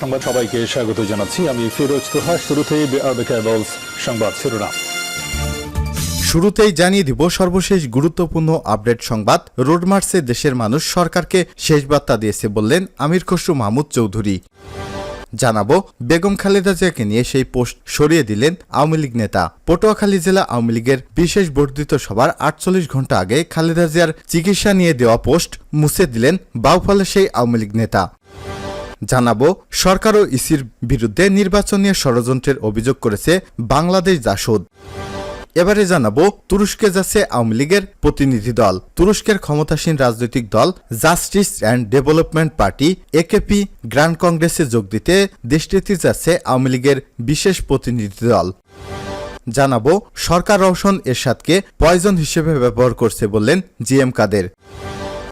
সংবাদ সবাইকে স্বাগত জানাচ্ছি। আমি ফিরোজ তোহা শুরুতেই কেবলস সংবাদ শিরোনাম। শুরুতেই জানিয়ে দিব সর্বশেষ গুরুত্বপূর্ণ আপডেট সংবাদ। রোডমার্চে দেশের মানুষ সরকারকে শেষ বার্তা দিয়েছে বললেন আমির খসরু মাহমুদ চৌধুরী। জানাব, বেগম খালেদা জিয়াকে নিয়ে সেই পোস্ট সরিয়ে দিলেন আওয়ামী লীগ নেতা। পটুয়াখালী জেলা আওয়ামী লীগের বিশেষ বর্ধিত সভার আটচল্লিশ ঘণ্টা আগে খালেদা জিয়ার চিকিৎসা নিয়ে দেওয়া পোস্ট মুছে দিলেন বাউফলে সেই আওয়ামী লীগ নেতা। জানাব, সরকার ও ইসির বিরুদ্ধে নির্বাচন নিয়ে ষড়যন্ত্রের অভিযোগ করেছে বাংলাদেশ জাসদ এবারে জানাব, তুরস্কে যাচ্ছে আওয়ামী লীগের প্রতিনিধি দল। তুরস্কের ক্ষমতাসীন রাজনৈতিক দল Justice and Development Party AKP grand কংগ্রেসে যোগ দিতে দেশটিতে যাচ্ছে আওয়ামী লীগের বিশেষ প্রতিনিধি দল। জানাব, সরকার রওশন এরশাদকে পয়জন হিসেবে ব্যবহার করছে বললেন জিএম কাদের।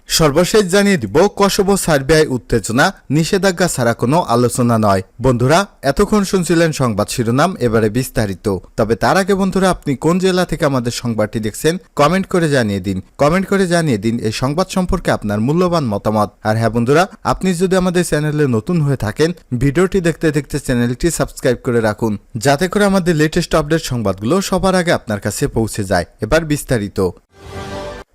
সর্বশেষ জানিয়ে দিব, কসোভো সার্বিয়ায় উত্তেজনা, নিষেধাজ্ঞা ছাড়া কোনো আলোচনা নয়। বন্ধুরা, এতক্ষণ শুনছিলেন সংবাদ শিরোনাম, এবারে বিস্তারিত। তবে তার আগে বন্ধুরা, আপনি কোন জেলা থেকে আমাদের সংবাদটি দেখছেন, কমেন্ট করে জানিয়ে দিন। কমেন্ট করে জানিয়ে দিন এই সংবাদ সম্পর্কে আপনার মূল্যবান মতামত। আর হ্যাঁ বন্ধুরা, আপনি যদি আমাদের চ্যানেলে নতুন হয়ে থাকেন, ভিডিওটি দেখতে দেখতে চ্যানেলটি সাবস্ক্রাইব করে রাখুন, যাতে করে আমাদের লেটেস্ট আপডেট সংবাদগুলো সবার আগে আপনার কাছে পৌঁছে যায়। এবার বিস্তারিত।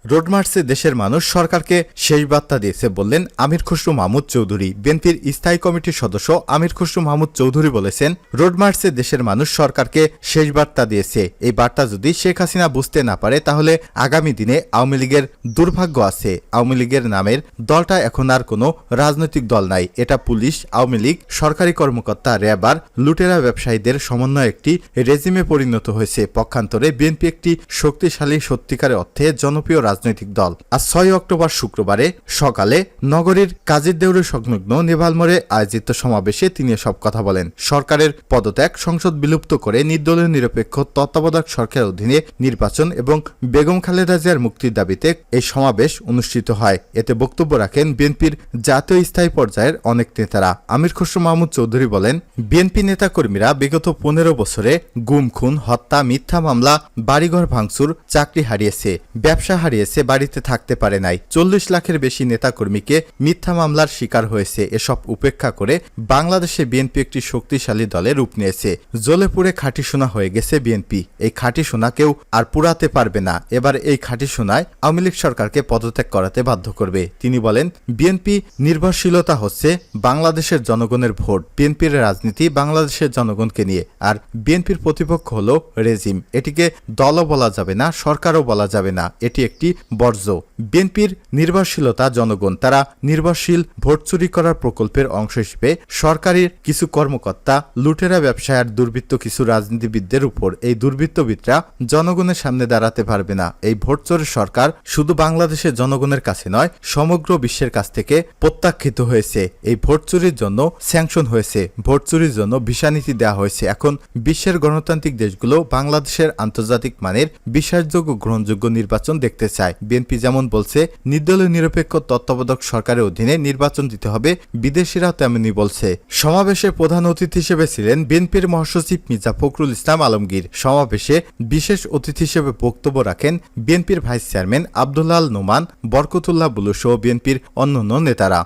রোডমার্চে দেশের মানুষ সরকারকে শেষ বার্তা দিয়েছে বললেন আমির খসরু মাহমুদ চৌধুরী। বিএনপির স্থায়ী কমিটির সদস্য আমির খসরু মাহমুদ চৌধুরী বলেছেন, রোডমার্চে দেশের মানুষ সরকারকে শেষ বার্তা দিয়েছে। এই বার্তা যদি শেখ হাসিনা বুঝতে না পারে, তাহলে আগামী দিনে আওয়ামী লীগের দুর্ভাগ্য আছে। আওয়ামী লীগের নামের দলটা এখন আর কোনো রাজনৈতিক দল নাই। এটা পুলিশ, আওয়ামী লীগ, সরকারি কর্মকর্তা, র্যাবার, লুটেরা ব্যবসায়ীদের সমন্বয় একটি রেজিমে পরিণত হয়েছে। পক্ষান্তরে বিএনপি একটি শক্তিশালী সত্যিকারের অর্থে জনপ্রিয় রাজনৈতিক দল। আজ ছয় অক্টোবর শুক্রবারে সকালে নগরীর কাজীর দেউরে সংলগ্ন নেভালমোড়ে আয়োজিত সমাবেশে তিনি সব কথা বলেন। সরকারের পদত্যাগ সংসদ বিলুপ্ত করে নির্দলীয় নিরপেক্ষ তত্ত্বাবধায়ক সরকারের অধীনে নির্বাচন এবং বেগম খালেদা জিয়ার মুক্তির দাবিতে এই সমাবেশ অনুষ্ঠিত হয়। এতে বক্তব্য রাখেন বিএনপির জাতীয় স্থায়ী পর্যায়ের অনেক নেতারা। আমির খসরু মাহমুদ চৌধুরী বলেন, বিএনপি নেতাকর্মীরা বিগত পনেরো বছরে গুম, খুন, হত্যা, মিথ্যা মামলা, বাড়িঘর ভাঙচুর, চাকরি হারিয়েছে, ব্যবসা হারিয়েছে বাড়িতে থাকতে পারে নাই। চল্লিশ লাখের বেশি নেতাকর্মীকে মিথ্যা মামলার শিকার হয়েছে। এসব উপেক্ষা করে বাংলাদেশে বিএনপি একটি শক্তিশালী দলে রূপ নিয়েছে। জ্বলে পুড়ে খাঁটি সোনা হয়ে গেছে বিএনপি। এই খাঁটি সোনা কেউ আর পুরাতে পারবে না। এবার এই খাঁটি সোনায় আওয়ামী লীগ সরকারকে পদত্যাগ করাতে বাধ্য করবে। তিনি বলেন, বিএনপি নির্ভরশীলতা হচ্ছে বাংলাদেশের জনগণের ভোট, বিএনপির রাজনীতি বাংলাদেশের জনগণকে নিয়ে। আর বিএনপির প্রতিপক্ষ হল রেজিম। এটিকে দলও বলা যাবে না, সরকারও বলা যাবে না। এটি একটি বর্জ্য। বিএনপির নির্ভরশীলতা জনগণ, তারা নির্ভরশীল ভোট চুরি করার প্রকল্পের অংশ হিসেবে সরকারের কিছু কর্মকর্তা, লুটেরা ব্যবসায় আর দুর্বৃত্ত কিছু রাজনীতিবিদদের উপর এই দুর্বৃত্তবিদরা জনগণের সামনে দাঁড়াতে পারবে না। এই ভোট চোরের সরকার শুধু বাংলাদেশের জনগণের কাছে নয়, সমগ্র বিশ্বের কাছ থেকে প্রত্যাখ্যিত হয়েছে। এই ভোট চুরির জন্য স্যাংশন হয়েছে, ভোট চুরির জন্য ভিসানীতি দেওয়া হয়েছে। এখন বিশ্বের গণতান্ত্রিক দেশগুলো বাংলাদেশের আন্তর্জাতিক মানের বিশ্বাসযোগ্য, গ্রহণযোগ্য নির্বাচন দেখতে চায়। বিএনপি যেমন বলছে, নির্দলীয় নিরপেক্ষ তত্ত্বাবধায়ক সরকারের অধীনে নির্বাচন দিতে হবে, বিদেশিরাও তেমনি বলছে। সমাবেশে প্রধান অতিথি হিসেবে ছিলেন বিএনপির মহাসচিব মির্জা ফখরুল ইসলাম আলমগীর। সমাবেশে বিশেষ অতিথি হিসেবে বক্তব্য রাখেন বিএনপির ভাইস চেয়ারম্যান আবদুল্লাল নোমান, বরকতুল্লাহ বুলু সহ বিএনপির অন্যান্য নেতারা।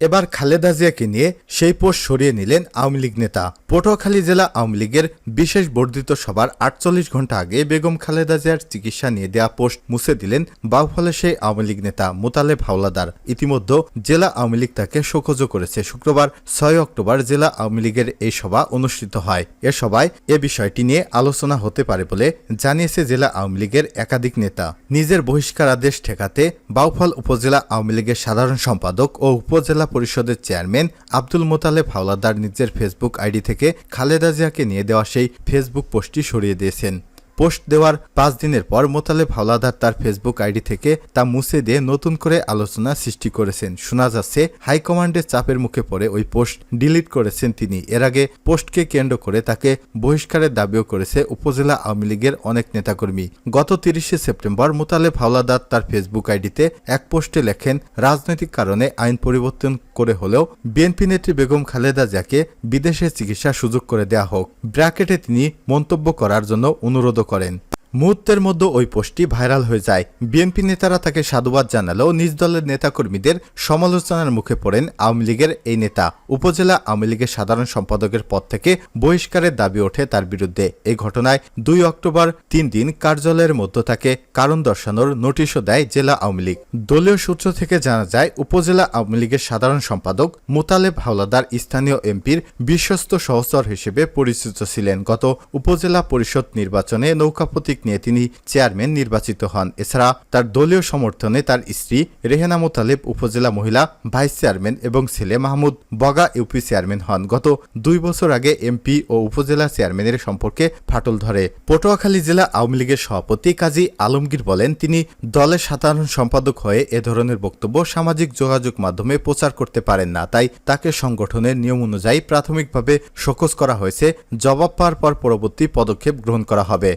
এবার খালেদা জিয়াকে নিয়ে সেই পোস্ট সরিয়ে নিলেন আওয়ামী লীগ নেতা। পটুয়াখালী জেলা আওয়ামী লীগের বিশেষ বর্ধিত সভার আটচল্লিশ ঘণ্টা আগে বেগম খালেদা জিয়ার চিকিৎসা নিয়ে দেয়া পোস্ট মুছে দিলেন বাউফলে সেই আওয়ামী লীগ নেতা মোতালেব হাওলাদার। ইতিমধ্যে জেলা আওয়ামী লীগ তাকে শোকজ করেছে। শুক্রবার ছয় অক্টোবর জেলা আওয়ামী লীগের এই সভা অনুষ্ঠিত হয়। এ সভায় এ বিষয়টি নিয়ে আলোচনা হতে পারে বলে জানিয়েছে জেলা আওয়ামী লীগের একাধিক নেতা। নিজের বহিষ্কার আদেশ ঠেকাতে বাউফল উপজেলা আওয়ামী লীগের সাধারণ সম্পাদক ও উপজেলা পরিষদের চেয়ারম্যান আব্দুল মোতালেব হাওলাদার নিজের ফেসবুক আইডি থেকে খালেদা জিয়াকে নিয়ে দেওয়া সেই ফেসবুক পোস্টটি সরিয়ে দিয়েছেন। পোস্ট দেওয়ার পাঁচ দিনের পর মোতালেব হাওলাদার তার ফেসবুক আইডি থেকে তা মুছে দিয়ে নতুন করে আলোচনা সৃষ্টি করেছেন। শোনা যাচ্ছে হাইকমান্ডের চাপের মুখে পড়ে ওই পোস্ট ডিলিট করেছেন তিনি। এর আগে পোস্টকে কেন্দ্র করে তাকে বহিষ্কারের দাবিও করেছে উপজেলা আওয়ামী লীগের অনেক নেতাকর্মী। গত তিরিশে সেপ্টেম্বর মোতালেব হাওলাদার তার ফেসবুক আইডিতে এক পোস্টে লেখেন, রাজনৈতিক কারণে আইন পরিবর্তন করে হলেও বিএনপি নেত্রী বেগম খালেদা জিয়াকে বিদেশে চিকিৎসার সুযোগ করে দেয়া হোক। ব্র্যাকেটে তিনি মন্তব্য করার জন্য অনুরোধ করেন মুহূর্তের মধ্যে ওই পোস্টটি ভাইরাল হয়ে যায়। বিএনপি নেতারা তাকে সাধুবাদ জানালেও নিজ দলের নেতাকর্মীদের সমালোচনার মুখে পড়েন আওয়ামী লীগের এই নেতা। উপজেলা আওয়ামী লীগের সাধারণ সম্পাদকের পদ থেকে বহিষ্কারের দাবি ওঠে তার বিরুদ্ধে। এই ঘটনায় দুই অক্টোবর তিন দিন কার্যালয়ের মধ্যে তাকে কারণ দর্শানোর নোটিশও দেয় জেলা আওয়ামী লীগ। দলীয় সূত্র থেকে জানা যায়, উপজেলা আওয়ামী লীগের সাধারণ সম্পাদক মোতালেব হাওলাদার স্থানীয় এমপির বিশ্বস্ত সহচর হিসেবে পরিচিত ছিলেন। গত উপজেলা পরিষদ নির্বাচনে নৌকা প্রতীক নিয়ে তিনি চেয়ারম্যান নির্বাচিত হন। এছাড়া তার দলীয় সমর্থনে তার স্ত্রী রেহেনা মোতালেব উপজেলা মহিলা, ভাইস চেয়ারম্যান এবং ছেলে মাহমুদ বগা ইউপি চেয়ারম্যান হন। গত দুই বছর আগে এমপি ও উপজেলা চেয়ারম্যানের সম্পর্কে ফাটল ধরে। পটুয়াখালী জেলা আওয়ামী লীগের সভাপতি কাজী আলমগীর বলেন, তিনি দলের সাধারণ সম্পাদক হয়ে এ ধরনের বক্তব্য সামাজিক যোগাযোগ মাধ্যমে প্রচার করতে পারেন না। তাই তাকে সংগঠনের নিয়ম অনুযায়ী প্রাথমিকভাবে শোকজ করা হয়েছে। জবাব পাওয়ার পর পরবর্তী পদক্ষেপ গ্রহণ করা হবে।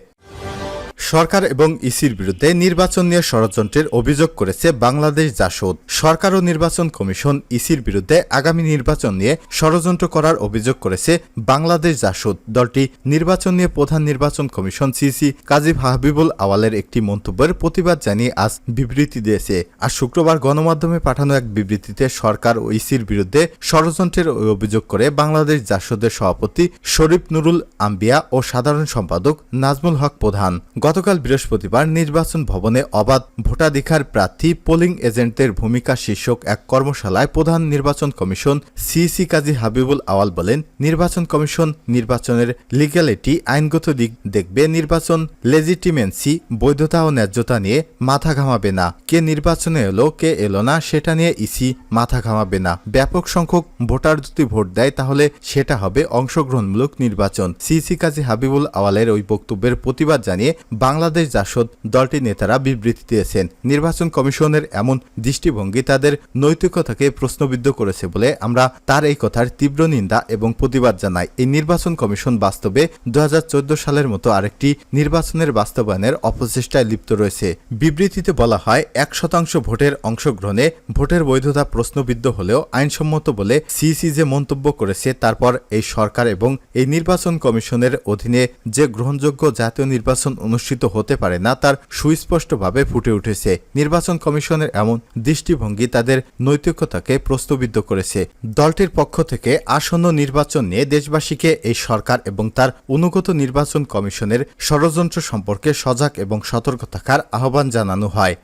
সরকার এবং ইসির বিরুদ্ধে নির্বাচন নিয়ে ষড়যন্ত্রের অভিযোগ করেছে বাংলাদেশ জাসদ। সরকার ও নির্বাচন কমিশন ইসির বিরুদ্ধে আগামী নির্বাচন নিয়ে ষড়যন্ত্র করার অভিযোগ করেছে বাংলাদেশ জাসদ। দলটি নির্বাচন নিয়ে প্রধান নির্বাচন কমিশন সিসি কাজী হাবিবুল আওয়ালের একটি মন্তব্যের প্রতিবাদ জানিয়ে আজ বিবৃতি দিয়েছে। আর শুক্রবার গণমাধ্যমে পাঠানো এক বিবৃতিতে সরকার ও ইসির বিরুদ্ধে ষড়যন্ত্রের অভিযোগ করে বাংলাদেশ জাসদের সভাপতি শরীফ নুরুল আম্বিয়া ও সাধারণ সম্পাদক নাজমুল হক প্রধান। গতকাল বৃহস্পতিবার নির্বাচন ভবনে অবাধ ভোটাধিকার প্রার্থী পোলিং এজেন্টদের ভূমিকা শীর্ষক এক কর্মশালায় প্রধান নির্বাচন কমিশন সিসি কাজী হাবিবুল আওয়াল বলেন, নির্বাচন কমিশন নির্বাচনের লিগ্যালিটি আইনগত দিক দেখবে, নির্বাচন লেজিটিমেন্সি বৈধতা ও ন্যায্যতা নিয়ে মাথা ঘামাবে না। কে নির্বাচনে এলো, কে এলো না, সেটা নিয়ে ইসি মাথা ঘামাবে না। ব্যাপক সংখ্যক ভোটার যদি ভোট দেয়, তাহলে সেটা হবে অংশগ্রহণমূলক নির্বাচন। সিসি কাজী হাবিবুল আওয়ালের ওই বক্তব্যের প্রতিবাদ জানিয়ে বাংলাদেশ জাসদ দলটির নেতারা বিবৃতি দিয়েছেন। নির্বাচন কমিশনের এমন দৃষ্টিভঙ্গি তাদের নৈতিকতাকে প্রশ্নবিদ্ধ করেছে বলে আমরা তার এই কথার তীব্র নিন্দা এবং প্রতিবাদ জানাই। এই নির্বাচন কমিশন বাস্তবে দু হাজার চোদ্দ সালের মতো আরেকটি নির্বাচনের বাস্তবায়নের অপচেষ্টায় লিপ্ত রয়েছে। বিবৃতিতে বলা হয়, এক শতাংশ ভোটের অংশগ্রহণে ভোটের বৈধতা প্রশ্নবিদ্ধ হলেও আইনসম্মত বলে সিসি যে মন্তব্য করেছে তারপর এই সরকার এবং এই নির্বাচন কমিশনের অধীনে যে গ্রহণযোগ্য জাতীয় নির্বাচন অনুষ্ঠিত হতে পারে না, তার সুস্পষ্টভাবে ফুটে উঠেছে। নির্বাচন কমিশনের এমন দৃষ্টিভঙ্গি তাদের নৈতিকতাকে প্রস্তবিদ্ধ করেছে। দলটির পক্ষ থেকে আসন্ন নির্বাচন নিয়ে দেশবাসীকে এই সরকার এবং তার অনুগত নির্বাচন কমিশনের ষড়যন্ত্র সম্পর্কে সজাগ এবং সতর্ক থাকার আহ্বান জানানো হয়।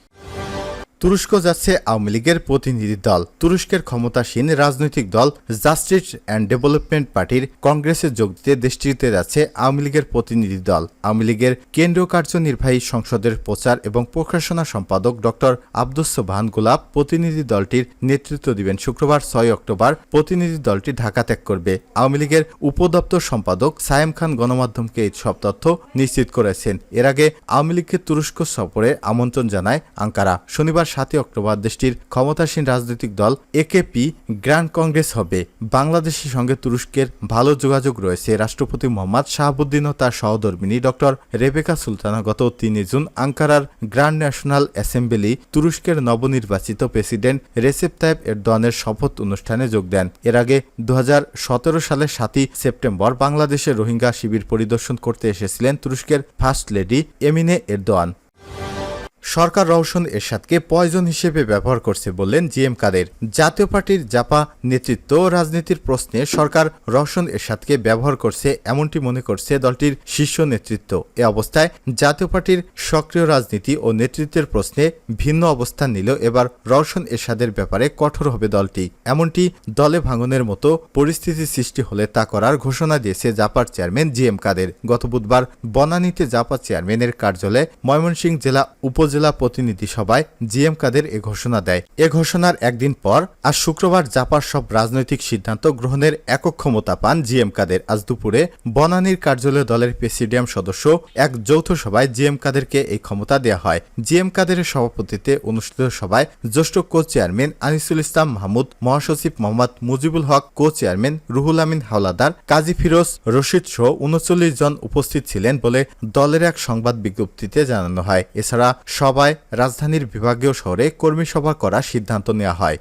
তুরস্ক যাচ্ছে আওয়ামী লীগের প্রতিনিধি দল। তুরস্কের ক্ষমতাসীন রাজনৈতিক দল জাস্টিস অ্যান্ড ডেভেলপমেন্ট পার্টির কংগ্রেসে যোগ দিতে দেশটিতে যাচ্ছে আওয়ামী লীগের প্রতিনিধি দল। আওয়ামী লীগের কেন্দ্রীয় কার্যনির্বাহী সংসদের প্রচার এবং প্রকাশনা সম্পাদক ডক্টর আব্দুস সোবহান গোলাপ প্রতিনিধি দলটির নেতৃত্ব দিবেন শুক্রবার ছয় অক্টোবর। প্রতিনিধি দলটি ঢাকা ত্যাগ করবে। আওয়ামী লীগের উপদপ্তর সম্পাদক সায়েম খান গণমাধ্যমকে এই সব তথ্য নিশ্চিত করেছেন। এর আগে আওয়ামী লীগকে তুরস্ক সফরে আমন্ত্রণ জানায় আঙ্কারা। শনিবার সাতই অক্টোবর দেশটির ক্ষমতাসীন রাজনৈতিক দল একেপি গ্র্যান্ড কংগ্রেস হবে। বাংলাদেশের সঙ্গে তুরস্কের ভালো যোগাযোগ রয়েছে। রাষ্ট্রপতি মোহাম্মদ শাহাবুদ্দিন ও তার সহধর্মিনী ডক্টর রেবেকা সুলতানা গত তিন জুন আঙ্কারার গ্র্যান্ড ন্যাশনাল অ্যাসেম্বলি তুরস্কের নবনির্বাচিত প্রেসিডেন্ট রেসেপ তাইব এরদোয়ানের শপথ অনুষ্ঠানে যোগ দেন। এর আগে দু হাজার সতেরো সালের সাতই সেপ্টেম্বর বাংলাদেশের রোহিঙ্গা শিবির পরিদর্শন করতে এসেছিলেন তুরস্কের ফার্স্ট লেডি এমিনে এরদোয়ান। সরকার রওশন এরশাদকে পয়জন হিসেবে ব্যবহার করছে বললেন জিএম কাদের। জাতীয় পার্টির জাপা নেতৃত্ব রাজনীতির প্রশ্নে সরকার রওশন এরশাদকে ব্যবহার করছে এমনটি মনে করছে দলটির শীর্ষ নেতৃত্ব। এ অবস্থায় জাতীয় পার্টির সক্রিয় রাজনীতি ও নেতৃত্বের প্রশ্নে ভিন্ন অবস্থান নিলেও এবার রওশন এরশাদের ব্যাপারে কঠোর হবে দলটি। এমনটি দলে ভাঙনের মতো পরিস্থিতি সৃষ্টি হলে তা করার ঘোষণা দিয়েছে জাপার চেয়ারম্যান জিএম কাদের। গত বুধবার বনানীতে জাপা চেয়ারম্যানের কার্যালয়ে ময়মনসিংহ জেলা উপজেলা প্রতিনিধি সভায় জিএম কাদের এ ঘোষণা দেয়। এ ঘোষণার একদিন পর আজ শুক্রবার জাপার সব রাজনৈতিক সিদ্ধান্ত গ্রহণের একক ক্ষমতা পান জিএম কাদের। আজ দুপুরে বনানীর কার্যালয় দলের প্রেসিডিয়াম সদস্য এক যৌথ সভায় জিএম কাদেরকে এই ক্ষমতা দেওয়া হয়। জিএম কাদেরের সভাপতিত্বে অনুষ্ঠিত সভায় জ্যেষ্ঠ কো চেয়ারম্যান আনিসুল ইসলাম মাহমুদ, মহাসচিব মোহাম্মদ মুজিবুল হক কো চেয়ারম্যান রুহুল আমিন হাওলাদার, কাজী ফিরোজ রশিদ সহ উনচল্লিশ জন উপস্থিত ছিলেন বলে দলের এক সংবাদ বিজ্ঞপ্তিতে জানানো হয়। এছাড়া সভায় রাজধানীর বিভাগীয় শহরে কর্মী সভা করার সিদ্ধান্ত নেওয়া হয়।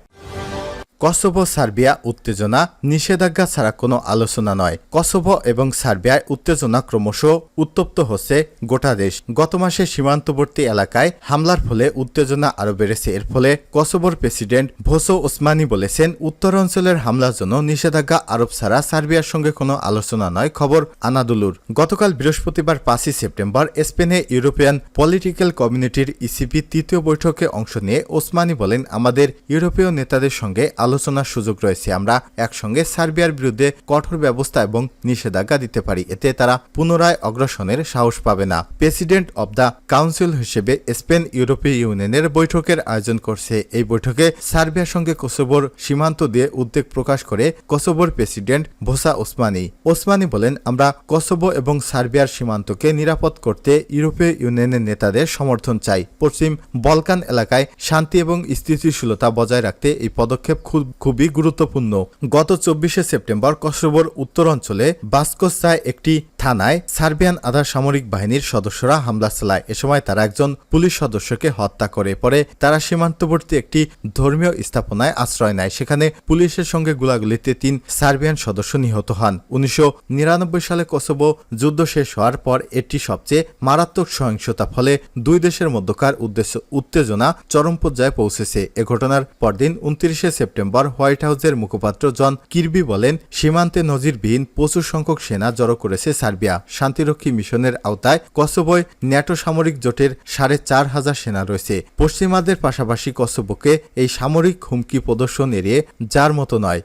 কসোভো সার্বিয়া উত্তেজনা, নিষেধাজ্ঞা ছাড়া কোনো আলোচনা নয়। কসোভো এবং সার্বিয়ায় উত্তেজনা ক্রমশ উত্তপ্ত হচ্ছে গোটা দেশ। গত মাসে সীমান্তবর্তী এলাকায় হামলার ফলে উত্তেজনা আরও বেড়েছে। এর ফলে কসোভোর প্রেসিডেন্ট ভোসো ওসমানি বলেছেন, উত্তর অঞ্চলের হামলার জন্য নিষেধাজ্ঞা আরোপ ছাড়া সার্বিয়ার সঙ্গে কোনো আলোচনা নয়, খবর আনাদুলুর। গতকাল বৃহস্পতিবার পাঁচই সেপ্টেম্বর স্পেনে ইউরোপিয়ান পলিটিক্যাল কমিউনিটির ইসিপি তৃতীয় বৈঠকে অংশ নিয়ে ওসমানি বলেন, আমাদের ইউরোপীয় নেতাদের সঙ্গে আলোচনার সুযোগ রয়েছে। আমরা একসঙ্গে সার্বিয়ার বিরুদ্ধে কঠোর ব্যবস্থা এবং নিষেধাজ্ঞা দিতে পারি। এতে তারা পুনরায় অগ্রসনের সাহস পাবে না। প্রেসিডেন্ট অব দ্য কাউন্সিল হিসেবে স্পেন ইউরোপীয় ইউনিয়নের বৈঠকের আয়োজন করছে। এই বৈঠকে সার্বিয়ার সঙ্গে কোসোভোর সীমান্ত দিয়ে উদ্বেগ প্রকাশ করে কোসোভোর প্রেসিডেন্ট ভোসা ওসমানি। ওসমানি বলেন, আমরা কোসোভো এবং সার্বিয়ার সীমান্তকে নিরাপদ করতে ইউরোপীয় ইউনিয়নের নেতাদের সমর্থন চাই। পশ্চিম বলকান এলাকায় শান্তি এবং স্থিতিশীলতা বজায় রাখতে এই পদক্ষেপ খুব- খুবই গুরুত্বপূর্ণ। গত চব্বিশে সেপ্টেম্বর কসোভোর উত্তর অঞ্চলে বাস্কোসায় একটি থানায় সার্বিয়ান আধা সামরিক বাহিনীর সদস্যরা হামলা চালায়। এ সময় তারা একজন পুলিশ সদস্যকে হত্যা করে। পরে তারা সীমান্তবর্তী একটি ধর্মীয় স্থাপনায় আশ্রয় নেয়। সেখানে পুলিশের সঙ্গে গুলাগুলিতে তিন সার্বিয়ান সদস্য নিহত হন। উনিশশো নিরানব্বই সালে কসোভো যুদ্ধ শেষ হওয়ার পর এটি সবচেয়ে মারাত্মক সহিংসতা, ফলে দুই দেশের মধ্যকার উদ্দেশ্য উত্তেজনা চরম পর্যায়ে পৌঁছেছে। এ ঘটনার পরদিন উনত্রিশে সেপ্টেম্বর হোয়াইট হাউসের মুখপাত্র জন কিরবি বলেন, সীমান্তে নজিরবিহীন প্রচুর সংখ্যক সেনা জড়ো করেছে সার্বিয়া শান্তিরক্ষী মিশনের আওতায় কসোভোয় ন্যাটো সামরিক জোটের সাড়ে চার হাজার সেনা রয়েছে। পশ্চিমাদের পাশাপাশি কসোভোকে এই সামরিক হুমকি প্রদর্শন এড়িয়ে যার মতো নয়।